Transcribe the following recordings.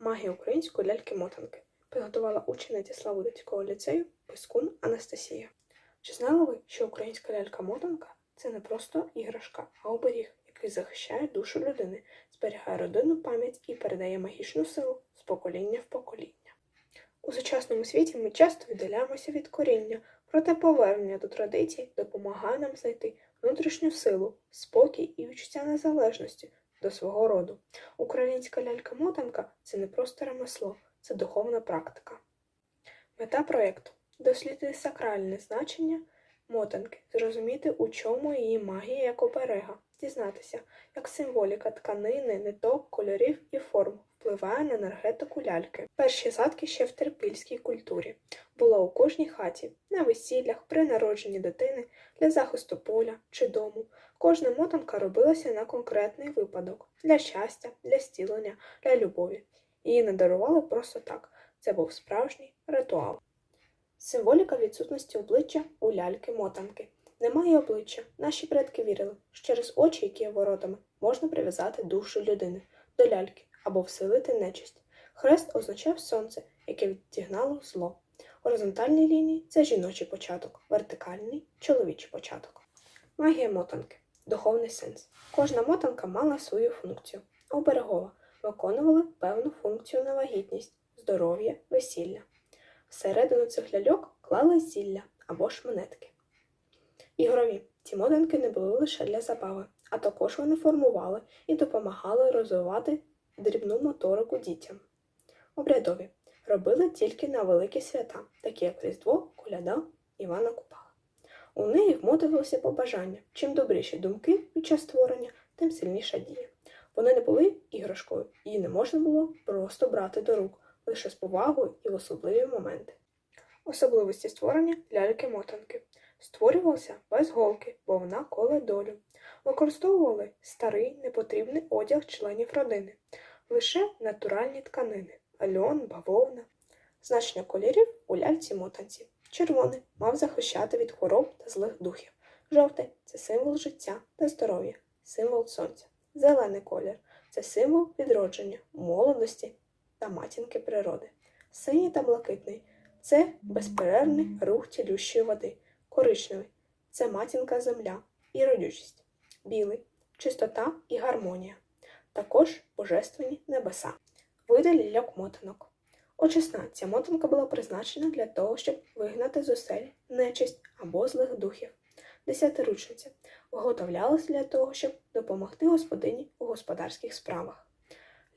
Магія української ляльки-мотанки підготувала учениця Славутицького ліцею Пискун Анастасія. Чи знали ви, що українська лялька-мотанка це не просто іграшка, а оберіг, який захищає душу людини, зберігає родинну пам'ять і передає магічну силу з покоління в покоління. У сучасному світі ми часто віддаляємося від коріння, проте повернення до традицій допомагає нам знайти внутрішню силу, спокій і відчуття незалежності до свого роду. Українська лялька-мотанка це не просто ремесло, це духовна практика. Мета проєкту дослідити сакральне значення мотанки, зрозуміти, у чому її магія як оберега, дізнатися, як символіка тканини, ниток, кольорів і форм впливає на енергетику ляльки. Перші задки ще в терпільській культурі була у кожній хаті, на весіллях, при народженні дитини, для захисту поля чи дому. Кожна мотанка робилася на конкретний випадок для щастя, для стілення, для любові. Її не дарували просто так. Це був справжній ритуал. Символіка відсутності обличчя у ляльки-мотанки. Немає обличчя. Наші предки вірили, що через очі, які є воротами, можна прив'язати душу людини до ляльки або вселити нечисть. Хрест означав сонце, яке відтігнало зло. Горизонтальні лінії це жіночий початок, вертикальний чоловічий початок. Магія мотанки. Духовний сенс. Кожна мотанка мала свою функцію. Оберегова виконували певну функцію на вагітність, здоров'я, весілля. Всередину цих ляльок клали зілля або ж монетки. Ігрові ці мотанки не були лише для забави, а також вони формували і допомагали розвивати дрібну моторику дітям. Обрядові робили тільки на великі свята, такі як Різдво, Коляда, Івана Купала. У неї вмотивилося побажання. Чим добріші думки під час створення, тим сильніша дія. Вони не були іграшкою, її не можна було просто брати до рук, лише з повагою і в особливі моменти. Особливості створення ляльки-мотанки. Створювалася без голки, бо вона коле долю. Використовували старий непотрібний одяг членів родини, лише натуральні тканини, альон, бавовна. Значення кольорів у ляльці-мотанці. Червоний мав захищати від хвороб та злих духів. Жовтий це символ життя та здоров'я, символ сонця. Зелений колір це символ відродження, молодості та матінки природи. Синій та блакитний це безперервний рух цілющої води. Коричневий це матінка земля і родючість. Білий чистота і гармонія. Також божественні небеса. Види ляльок мотанок. Очисна ця мотанка була призначена для того, щоб вигнати з осель нечисть або злих духів. Десятиручниця виготовлялася для того, щоб допомогти господині у господарських справах.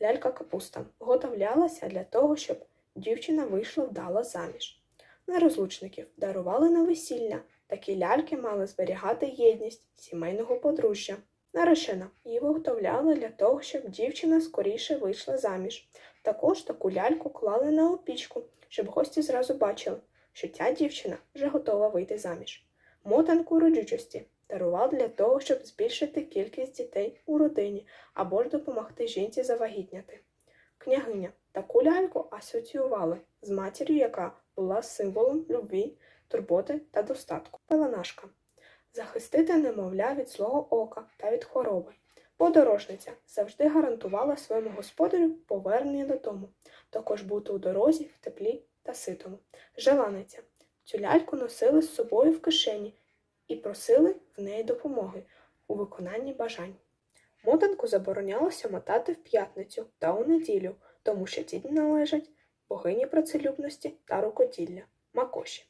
Лялька капуста виготовлялася для того, щоб дівчина вийшла вдало заміж. Нерозлучників дарували на весілля. Такі ляльки мали зберігати єдність сімейного подружжя. Наречена її виготовляли для того, щоб дівчина скоріше вийшла заміж. Також таку ляльку клали на опічку, щоб гості зразу бачили, що ця дівчина вже готова вийти заміж. Мотанку родючості дарував для того, щоб збільшити кількість дітей у родині або ж допомогти жінці завагітняти. Княгиня таку ляльку асоціювали з матір'ю, яка була символом любві, турботи та достатку. Пеленашка захистити немовля від злого ока та від хвороби. Подорожниця завжди гарантувала своєму господарю повернення додому, також бути у дорозі в теплі та ситому. Желаниця цю ляльку носили з собою в кишені і просили в неї допомоги у виконанні бажань. Мотанку заборонялося мотати в п'ятницю та у неділю, тому що ці дні належать богині працелюбності та рукоділля Макоші.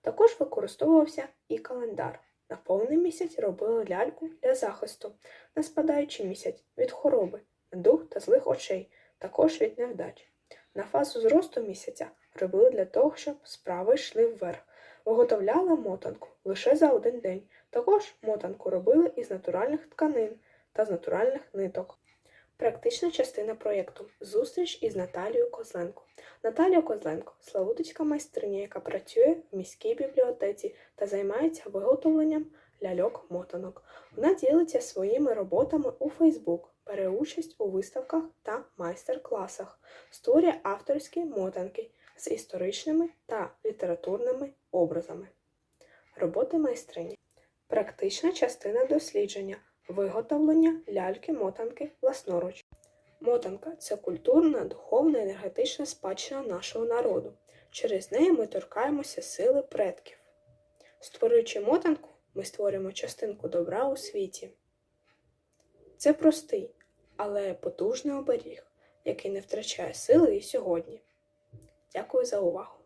Також використовувався і календар. На повний місяць робили ляльку для захисту, на спадаючий місяць від хвороби, дух та злих очей, також від невдач. На фазу зросту місяця робили для того, щоб справи йшли вверх. Виготовляли мотанку лише за один день. Також мотанку робили із натуральних тканин та з натуральних ниток. Практична частина проєкту зустріч із Наталією Козленко. Наталія Козленко славутицька майстриня, яка працює в міській бібліотеці та займається виготовленням ляльок-мотанок. Вона ділиться своїми роботами у Фейсбук, бере участь у виставках та майстер-класах, створює авторські мотанки з історичними та літературними образами. Роботи майстрині. Практична частина дослідження виготовлення ляльки-мотанки власноруч. Мотанка це культурна, духовна, енергетична спадщина нашого народу. Через неї ми торкаємося сили предків. Створюючи мотанку, ми створюємо частинку добра у світі. Це простий, але потужний оберіг, який не втрачає сили і сьогодні. Дякую за увагу!